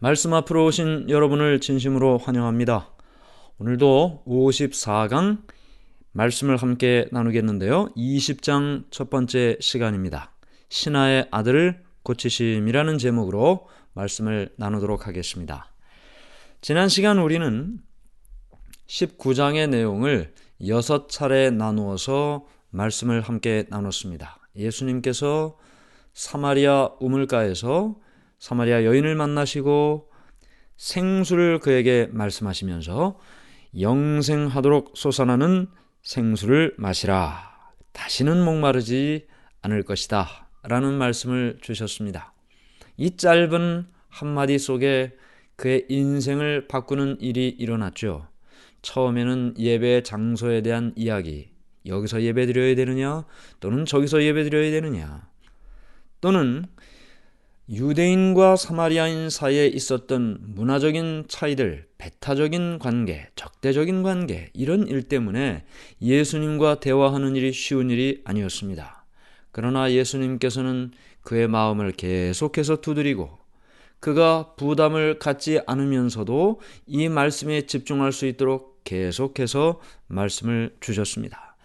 말씀 앞으로 오신 여러분을 진심으로 환영합니다. 오늘도 54강 말씀을 함께 나누겠는데요. 20장 첫 번째 시간입니다. 신하의 아들을 고치심이라는 제목으로 말씀을 나누도록 하겠습니다. 지난 시간 우리는 19장의 내용을 6차례 나누어서 말씀을 함께 나눴습니다. 예수님께서 사마리아 우물가에서 사마리아 여인을 만나시고 생수를 그에게 말씀하시면서 영생하도록 솟아나는 생수를 마시라. 다시는 목마르지 않을 것이다. 라는 말씀을 주셨습니다. 이 짧은 한마디 속에 그의 인생을 바꾸는 일이 일어났죠. 처음에는 예배 장소에 대한 이야기, 여기서 예배 드려야 되느냐, 또는 저기서 예배 드려야 되느냐, 또는 유대인과 사마리아인 사이에 있었던 문화적인 차이들, 배타적인 관계, 적대적인 관계, 이런 일 때문에 예수님과 대화하는 일이 쉬운 일이 아니었습니다. 그러나 예수님께서는 그의 마음을 계속해서 두드리고 그가 부담을 갖지 않으면서도 이 말씀에 집중할 수 있도록 계속해서 말씀을 주셨습니다.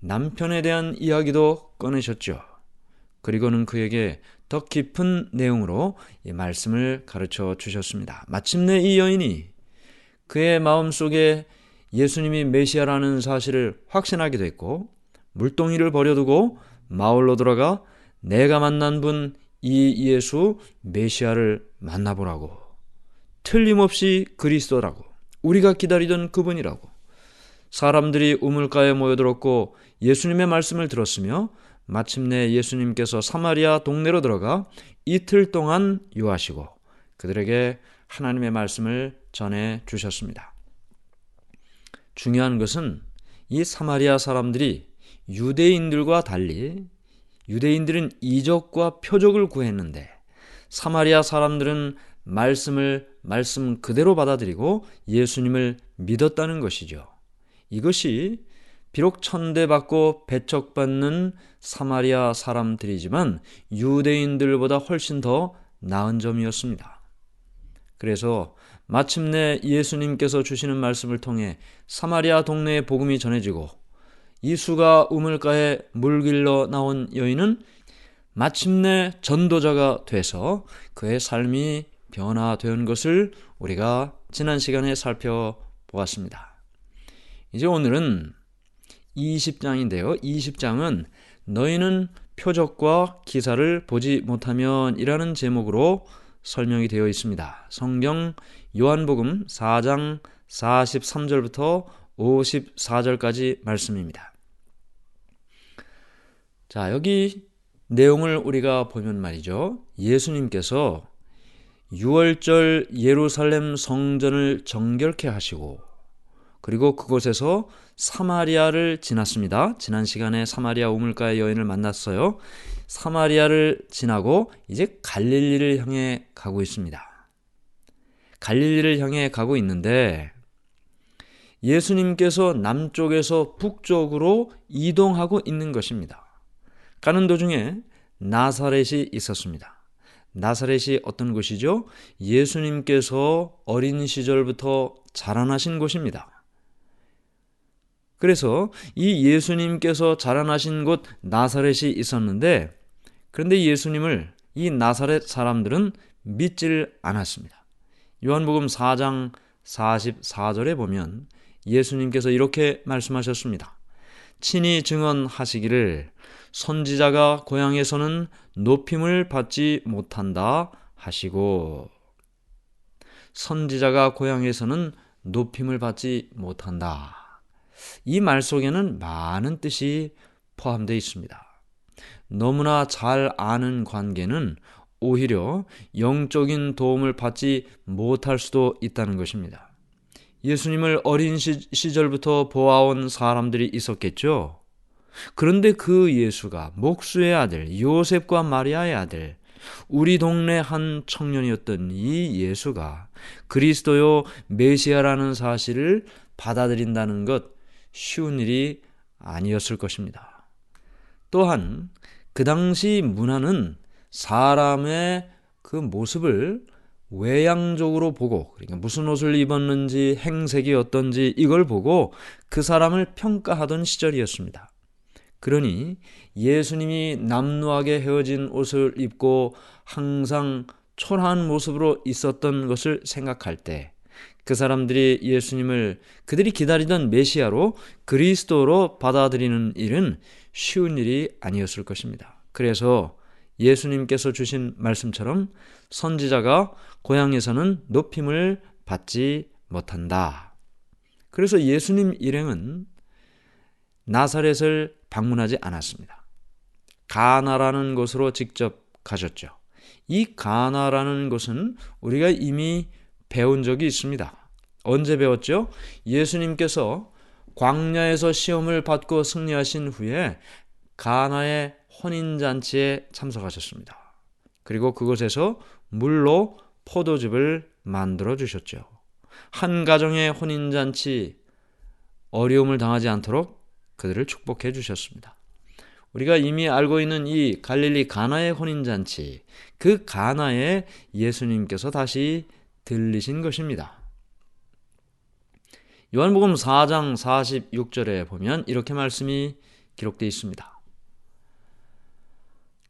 남편에 대한 이야기도 꺼내셨죠. 그리고는 그에게 더 깊은 내용으로 이 말씀을 가르쳐 주셨습니다. 마침내 이 여인이 그의 마음 속에 예수님이 메시아라는 사실을 확신하게 됐고 물동이를 버려두고 마을로 들어가 내가 만난 분 이 예수 메시아를 만나보라고 틀림없이 그리스도라고 우리가 기다리던 그분이라고 사람들이 우물가에 모여들었고 예수님의 말씀을 들었으며 마침내 예수님께서 사마리아 동네로 들어가 이틀 동안 유하시고 그들에게 하나님의 말씀을 전해 주셨습니다. 중요한 것은 이 사마리아 사람들이 유대인들과 달리 유대인들은 이적과 표적을 구했는데 사마리아 사람들은 말씀을 말씀 그대로 받아들이고 예수님을 믿었다는 것이죠. 이것이 비록 천대받고 배척받는 사마리아 사람들이지만 유대인들보다 훨씬 더 나은 점이었습니다. 그래서 마침내 예수님께서 주시는 말씀을 통해 사마리아 동네에 복음이 전해지고 이수가 우물가에 물 길러 나온 여인은 마침내 전도자가 돼서 그의 삶이 변화된 것을 우리가 지난 시간에 살펴보았습니다. 이제 오늘은 20장인데요. 20장은 너희는 표적과 기사를 보지 못하면 이라는 제목으로 설명이 되어 있습니다. 성경 요한복음 4장 43절부터 54절까지 말씀입니다. 자, 여기 내용을 우리가 보면 말이죠. 예수님께서 6월절 예루살렘 성전을 정결케 하시고 그리고 그곳에서 사마리아를 지났습니다. 지난 시간에 사마리아 우물가의 여인을 만났어요. 사마리아를 지나고 이제 갈릴리를 향해 가고 있습니다. 갈릴리를 향해 가고 있는데 예수님께서 남쪽에서 북쪽으로 이동하고 있는 것입니다. 가는 도중에 나사렛이 있었습니다. 나사렛이 어떤 곳이죠? 예수님께서 어린 시절부터 자라나신 곳입니다. 그래서 이 예수님께서 자라나신 곳 나사렛이 있었는데 그런데 예수님을 이 나사렛 사람들은 믿질 않았습니다. 요한복음 4장 44절에 보면 예수님께서 이렇게 말씀하셨습니다. 친히 증언하시기를 선지자가 고향에서는 높임을 받지 못한다 하시고 선지자가 고향에서는 높임을 받지 못한다. 이 말 속에는 많은 뜻이 포함되어 있습니다. 너무나 잘 아는 관계는 오히려 영적인 도움을 받지 못할 수도 있다는 것입니다. 예수님을 어린 시절부터 보아온 사람들이 있었겠죠. 그런데 그 예수가 목수의 아들, 요셉과 마리아의 아들, 우리 동네 한 청년이었던 이 예수가 그리스도요 메시아라는 사실을 받아들인다는 것 쉬운 일이 아니었을 것입니다. 또한 그 당시 문화는 사람의 그 모습을 외양적으로 보고 그러니까 무슨 옷을 입었는지 행색이 어떤지 이걸 보고 그 사람을 평가하던 시절이었습니다. 그러니 예수님이 남루하게 헤어진 옷을 입고 항상 초라한 모습으로 있었던 것을 생각할 때 그 사람들이 예수님을 그들이 기다리던 메시아로 그리스도로 받아들이는 일은 쉬운 일이 아니었을 것입니다. 그래서 예수님께서 주신 말씀처럼 선지자가 고향에서는 높임을 받지 못한다. 그래서 예수님 일행은 나사렛을 방문하지 않았습니다. 가나라는 곳으로 직접 가셨죠. 이 가나라는 곳은 우리가 이미 배운 적이 있습니다. 언제 배웠죠? 예수님께서 광야에서 시험을 받고 승리하신 후에 가나의 혼인잔치에 참석하셨습니다. 그리고 그곳에서 물로 포도즙을 만들어 주셨죠. 한 가정의 혼인잔치 어려움을 당하지 않도록 그들을 축복해 주셨습니다. 우리가 이미 알고 있는 이 갈릴리 가나의 혼인잔치, 그 가나에 예수님께서 다시 들리신 것입니다. 요한복음 4장 46절에 보면 이렇게 말씀이 기록되어 있습니다.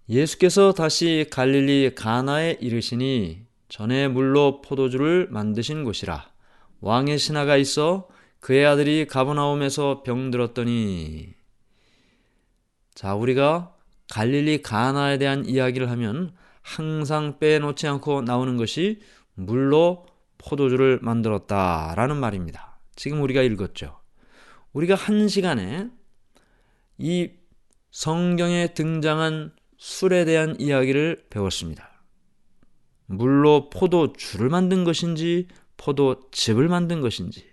예수께서 다시 갈릴리 가나에 이르시니 전에 물로 포도주를 만드신 곳이라 왕의 신하가 있어 그의 아들이 가버나움에서 병들었더니 자 우리가 갈릴리 가나에 대한 이야기를 하면 항상 빼놓지 않고 나오는 것이 물로 포도주를 만들었다라는 말입니다. 지금 우리가 읽었죠. 우리가 한 시간에 이 성경에 등장한 술에 대한 이야기를 배웠습니다. 물로 포도주를 만든 것인지 포도즙을 만든 것인지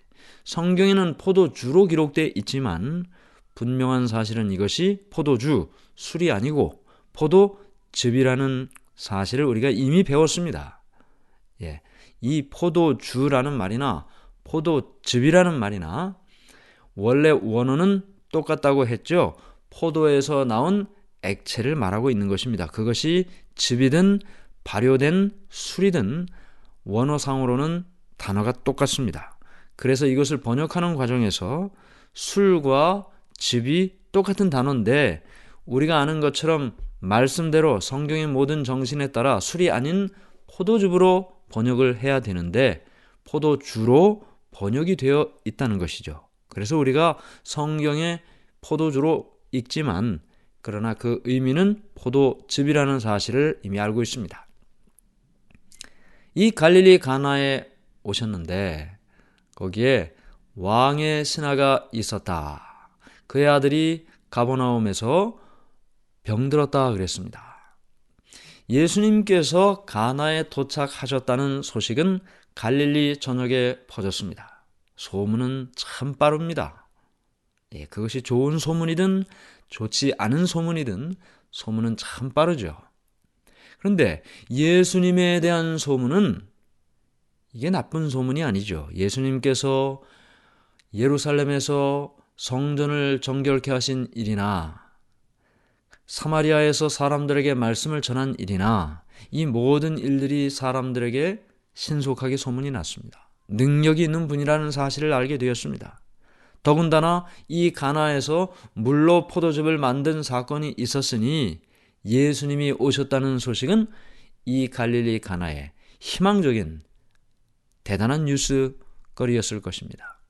성경에는 포도주로 기록되어 있지만 분명한 사실은 이것이 포도주, 술이 아니고 포도즙이라는 사실을 우리가 이미 배웠습니다. 예. 이 포도주라는 말이나 포도즙이라는 말이나 원래 원어는 똑같다고 했죠. 포도에서 나온 액체를 말하고 있는 것입니다. 그것이 즙이든 발효된 술이든 원어상으로는 단어가 똑같습니다. 그래서 이것을 번역하는 과정에서 술과 즙이 똑같은 단어인데 우리가 아는 것처럼 말씀대로 성경의 모든 정신에 따라 술이 아닌 포도즙으로 번역을 해야 되는데 포도주로 번역이 되어 있다는 것이죠. 그래서 우리가 성경에 포도주로 읽지만 그러나 그 의미는 포도즙이라는 사실을 이미 알고 있습니다. 이 갈릴리 가나에 오셨는데 거기에 왕의 신하가 있었다. 그의 아들이 가버나움에서 병들었다 그랬습니다. 예수님께서 가나에 도착하셨다는 소식은 갈릴리 전역에 퍼졌습니다. 소문은 참 빠릅니다. 예, 그것이 좋은 소문이든 좋지 않은 소문이든 소문은 참 빠르죠. 그런데 예수님에 대한 소문은 이게 나쁜 소문이 아니죠. 예수님께서 예루살렘에서 성전을 정결케 하신 일이나 사마리아에서 사람들에게 말씀을 전한 일이나 이 모든 일들이 사람들에게 신속하게 소문이 났습니다. 능력이 있는 분이라는 사실을 알게 되었습니다. 더군다나 이 가나에서 물로 포도즙을 만든 사건이 있었으니 예수님이 오셨다는 소식은 이 갈릴리 가나에 희망적인 대단한 뉴스거리였을 것입니다.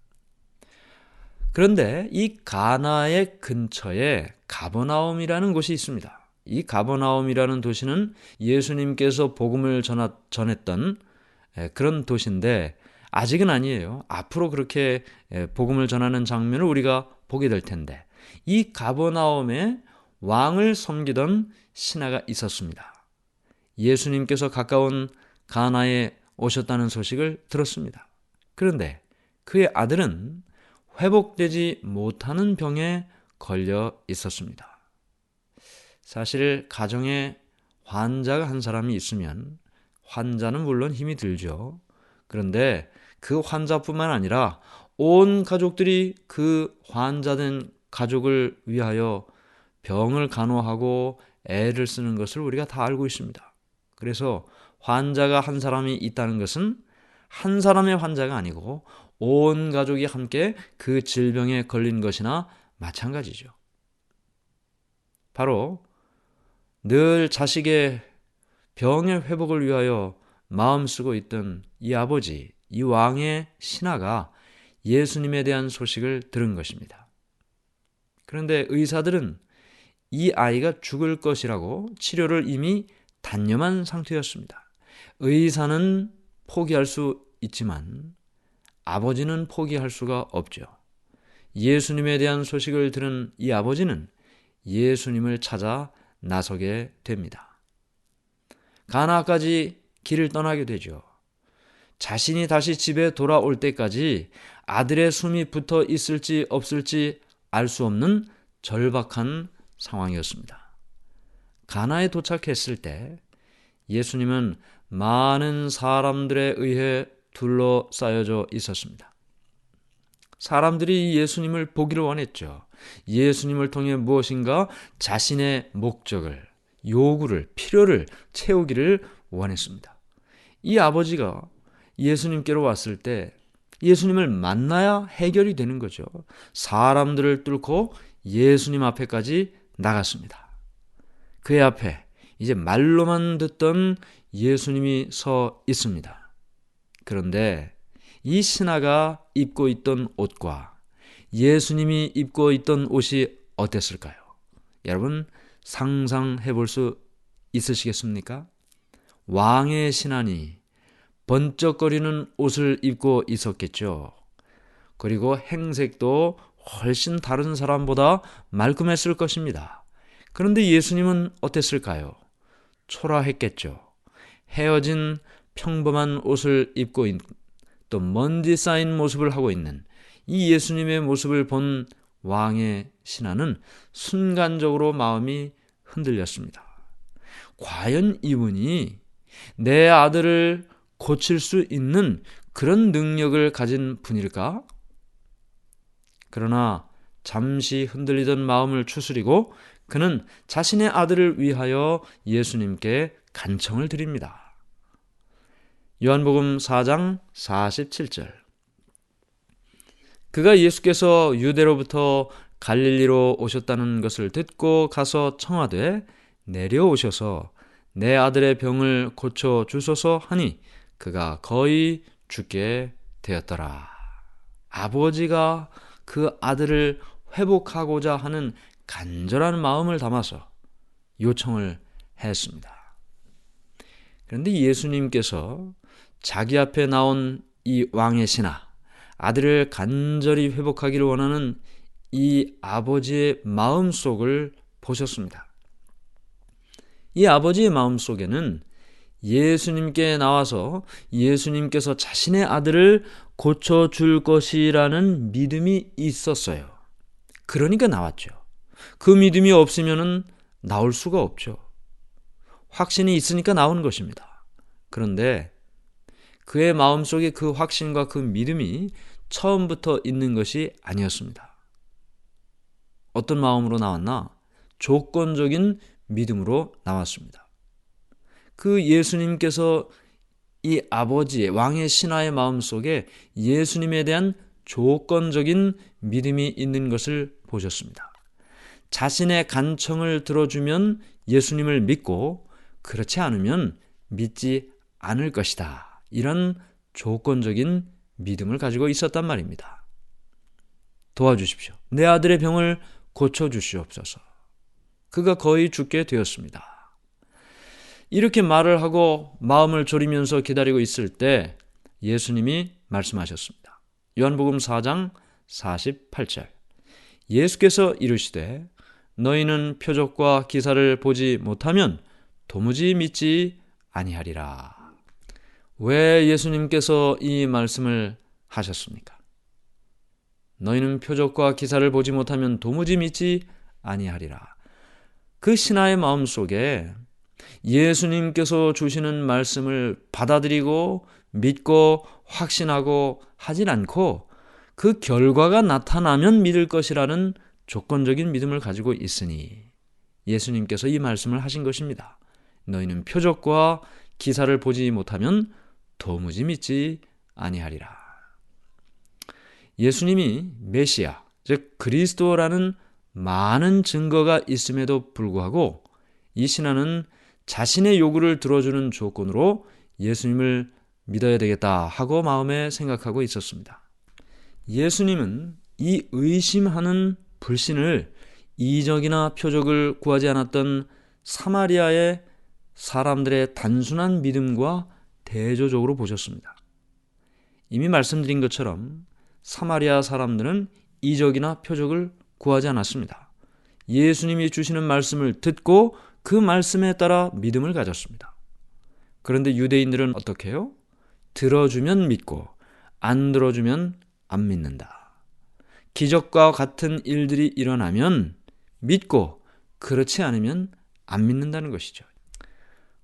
그런데 이 가나의 근처에 가버나움이라는 곳이 있습니다. 이 가버나움이라는 도시는 예수님께서 복음을 전했던 그런 도시인데 아직은 아니에요. 앞으로 그렇게 복음을 전하는 장면을 우리가 보게 될 텐데 이 가버나움에 왕을 섬기던 신하가 있었습니다. 예수님께서 가까운 가나에 오셨다는 소식을 들었습니다. 그런데 그의 아들은 회복되지 못하는 병에 걸려 있었습니다. 사실 가정에 환자가 한 사람이 있으면 환자는 물론 힘이 들죠. 그런데 그 환자뿐만 아니라 온 가족들이 그 환자된 가족을 위하여 병을 간호하고 애를 쓰는 것을 우리가 다 알고 있습니다. 그래서 환자가 한 사람이 있다는 것은 한 사람의 환자가 아니고 온 가족이 함께 그 질병에 걸린 것이나 마찬가지죠. 바로 늘 자식의 병의 회복을 위하여 마음 쓰고 있던 이 아버지, 이 왕의 신하가 예수님에 대한 소식을 들은 것입니다. 그런데 의사들은 이 아이가 죽을 것이라고 치료를 이미 단념한 상태였습니다. 의사는 포기할 수 있지만 아버지는 포기할 수가 없죠. 예수님에 대한 소식을 들은 이 아버지는 예수님을 찾아 나서게 됩니다. 가나까지 길을 떠나게 되죠. 자신이 다시 집에 돌아올 때까지 아들의 숨이 붙어 있을지 없을지 알 수 없는 절박한 상황이었습니다. 가나에 도착했을 때 예수님은 많은 사람들에 의해 둘러싸여져 있었습니다. 사람들이 예수님을 보기를 원했죠. 예수님을 통해 무엇인가 자신의 목적을, 요구를, 필요를 채우기를 원했습니다. 이 아버지가 예수님께로 왔을 때 예수님을 만나야 해결이 되는 거죠. 사람들을 뚫고 예수님 앞에까지 나갔습니다. 그의 앞에 이제 말로만 듣던 예수님이 서 있습니다. 그런데 이 신하가 입고 있던 옷과 예수님이 입고 있던 옷이 어땠을까요? 여러분 상상해 볼 수 있으시겠습니까? 왕의 신하니 번쩍거리는 옷을 입고 있었겠죠. 그리고 행색도 훨씬 다른 사람보다 말끔했을 것입니다. 그런데 예수님은 어땠을까요? 초라했겠죠. 헤어진 평범한 옷을 입고 또 먼지 쌓인 모습을 하고 있는 이 예수님의 모습을 본 왕의 신하는 순간적으로 마음이 흔들렸습니다. 과연 이분이 내 아들을 고칠 수 있는 그런 능력을 가진 분일까? 그러나 잠시 흔들리던 마음을 추스리고 그는 자신의 아들을 위하여 예수님께 간청을 드립니다. 요한복음 4장 47절. 그가 예수께서 유대로부터 갈릴리로 오셨다는 것을 듣고 가서 청하되 내려오셔서 내 아들의 병을 고쳐 주소서 하니 그가 거의 죽게 되었더라. 아버지가 그 아들을 회복하고자 하는 간절한 마음을 담아서 요청을 했습니다. 그런데 예수님께서 자기 앞에 나온 이 왕의 신하, 아들을 간절히 회복하기를 원하는 이 아버지의 마음 속을 보셨습니다. 이 아버지의 마음 속에는 예수님께 나와서 예수님께서 자신의 아들을 고쳐줄 것이라는 믿음이 있었어요. 그러니까 나왔죠. 그 믿음이 없으면 나올 수가 없죠. 확신이 있으니까 나오는 것입니다. 그런데 그의 마음속에 그 확신과 그 믿음이 처음부터 있는 것이 아니었습니다. 어떤 마음으로 나왔나? 조건적인 믿음으로 나왔습니다. 그 예수님께서 이 아버지의 왕의 신하의 마음 속에 예수님에 대한 조건적인 믿음이 있는 것을 보셨습니다. 자신의 간청을 들어주면 예수님을 믿고 그렇지 않으면 믿지 않을 것이다. 이런 조건적인 믿음을 가지고 있었단 말입니다. 도와주십시오. 내 아들의 병을 고쳐주시옵소서. 그가 거의 죽게 되었습니다. 이렇게 말을 하고 마음을 졸이면서 기다리고 있을 때 예수님이 말씀하셨습니다. 요한복음 4장 48절. 예수께서 이르시되 너희는 표적과 기사를 보지 못하면 도무지 믿지 아니하리라. 왜 예수님께서 이 말씀을 하셨습니까? 너희는 표적과 기사를 보지 못하면 도무지 믿지 아니하리라. 그 신하의 마음 속에 예수님께서 주시는 말씀을 받아들이고 믿고 확신하고 하진 않고 그 결과가 나타나면 믿을 것이라는 조건적인 믿음을 가지고 있으니 예수님께서 이 말씀을 하신 것입니다. 너희는 표적과 기사를 보지 못하면 도무지 믿지 아니하리라. 예수님이 메시아, 즉 그리스도라는 많은 증거가 있음에도 불구하고 이 신하는 자신의 요구를 들어주는 조건으로 예수님을 믿어야 되겠다 하고 마음에 생각하고 있었습니다. 예수님은 이 의심하는 불신을 이적이나 표적을 구하지 않았던 사마리아의 사람들의 단순한 믿음과 대조적으로 보셨습니다. 이미 말씀드린 것처럼 사마리아 사람들은 이적이나 표적을 구하지 않았습니다. 예수님이 주시는 말씀을 듣고 그 말씀에 따라 믿음을 가졌습니다. 그런데 유대인들은 어떻게 해요? 들어주면 믿고 안 들어주면 안 믿는다. 기적과 같은 일들이 일어나면 믿고 그렇지 않으면 안 믿는다는 것이죠.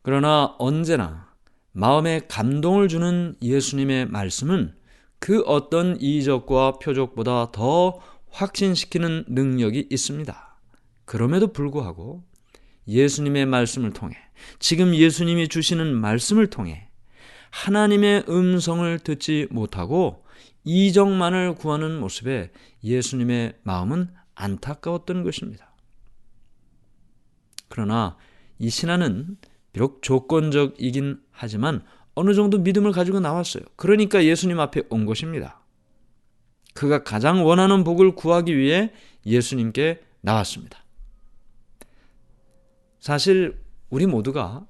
그러나 언제나 마음에 감동을 주는 예수님의 말씀은 그 어떤 이적과 표적보다 더 확신시키는 능력이 있습니다. 그럼에도 불구하고 예수님의 말씀을 통해 지금 예수님이 주시는 말씀을 통해 하나님의 음성을 듣지 못하고 이적만을 구하는 모습에 예수님의 마음은 안타까웠던 것입니다. 그러나 이 신하는 비록 조건적이긴 하지만 어느 정도 믿음을 가지고 나왔어요. 그러니까 예수님 앞에 온 것입니다. 그가 가장 원하는 복을 구하기 위해 예수님께 나왔습니다. 사실 우리 모두가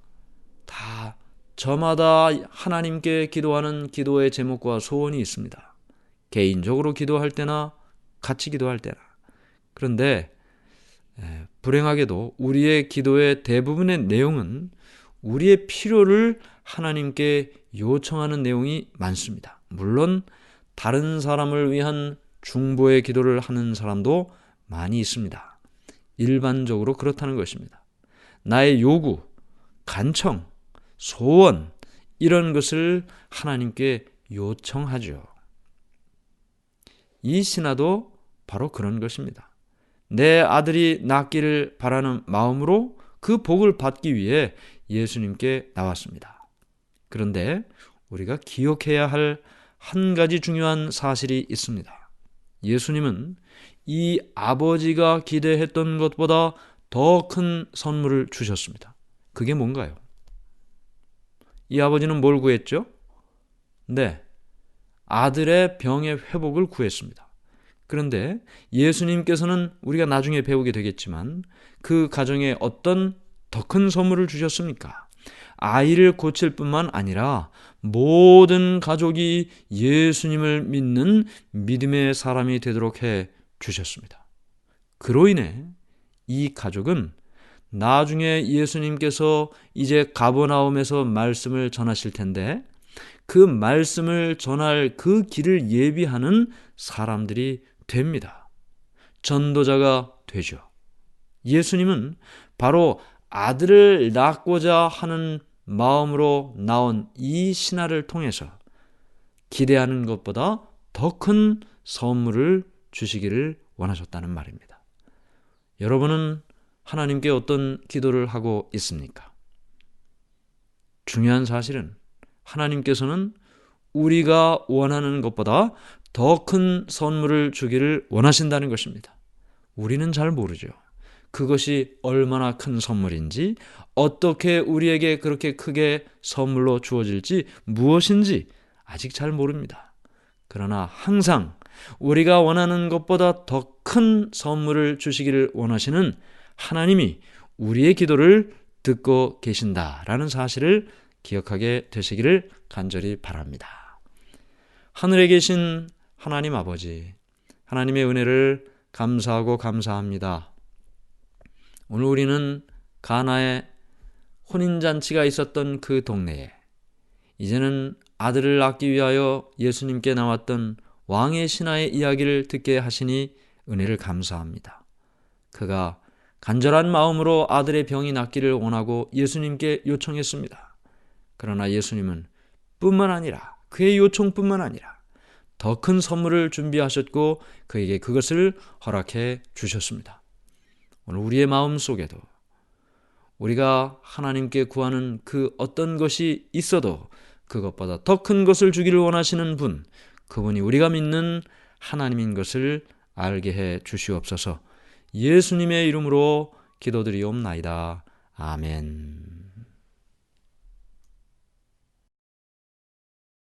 다 저마다 하나님께 기도하는 기도의 제목과 소원이 있습니다. 개인적으로 기도할 때나 같이 기도할 때나. 그런데 불행하게도 우리의 기도의 대부분의 내용은 우리의 필요를 하나님께 요청하는 내용이 많습니다. 물론 다른 사람을 위한 중보의 기도를 하는 사람도 많이 있습니다. 일반적으로 그렇다는 것입니다. 나의 요구, 간청, 소원, 이런 것을 하나님께 요청하죠. 이 신화도 바로 그런 것입니다. 내 아들이 낫기를 바라는 마음으로 그 복을 받기 위해 예수님께 나왔습니다. 그런데 우리가 기억해야 할 한 가지 중요한 사실이 있습니다. 예수님은 이 아버지가 기대했던 것보다 더 큰 선물을 주셨습니다. 그게 뭔가요? 이 아버지는 뭘 구했죠? 네. 아들의 병의 회복을 구했습니다. 그런데 예수님께서는 우리가 나중에 배우게 되겠지만 그 가정에 어떤 더 큰 선물을 주셨습니까? 아이를 고칠 뿐만 아니라 모든 가족이 예수님을 믿는 믿음의 사람이 되도록 해 주셨습니다. 그로 인해 이 가족은 나중에 예수님께서 이제 가버나움에서 말씀을 전하실 텐데 그 말씀을 전할 그 길을 예비하는 사람들이 됩니다. 전도자가 되죠. 예수님은 바로 아들을 낳고자 하는 마음으로 나온 이 신하를 통해서 기대하는 것보다 더 큰 선물을 주시기를 원하셨다는 말입니다. 여러분은 하나님께 어떤 기도를 하고 있습니까? 중요한 사실은 하나님께서는 우리가 원하는 것보다 더 큰 선물을 주기를 원하신다는 것입니다. 우리는 잘 모르죠. 그것이 얼마나 큰 선물인지, 어떻게 우리에게 그렇게 크게 선물로 주어질지, 무엇인지 아직 잘 모릅니다. 그러나 항상 우리가 원하는 것보다 더 큰 선물을 주시기를 원하시는 하나님이 우리의 기도를 듣고 계신다라는 사실을 기억하게 되시기를 간절히 바랍니다. 하늘에 계신 하나님 아버지, 하나님의 은혜를 감사하고 감사합니다. 오늘 우리는 가나에 혼인잔치가 있었던 그 동네에 이제는 아들을 낳기 위하여 예수님께 나왔던 왕의 신하의 이야기를 듣게 하시니 은혜를 감사합니다. 그가 간절한 마음으로 아들의 병이 낫기를 원하고 예수님께 요청했습니다. 그러나 예수님은 뿐만 아니라 그의 요청뿐만 아니라 더 큰 선물을 준비하셨고 그에게 그것을 허락해 주셨습니다. 오늘 우리의 마음 속에도 우리가 하나님께 구하는 그 어떤 것이 있어도 그것보다 더 큰 것을 주기를 원하시는 분, 그분이 우리가 믿는 하나님인 것을 알게 해 주시옵소서. 예수님의 이름으로 기도드리옵나이다. 아멘.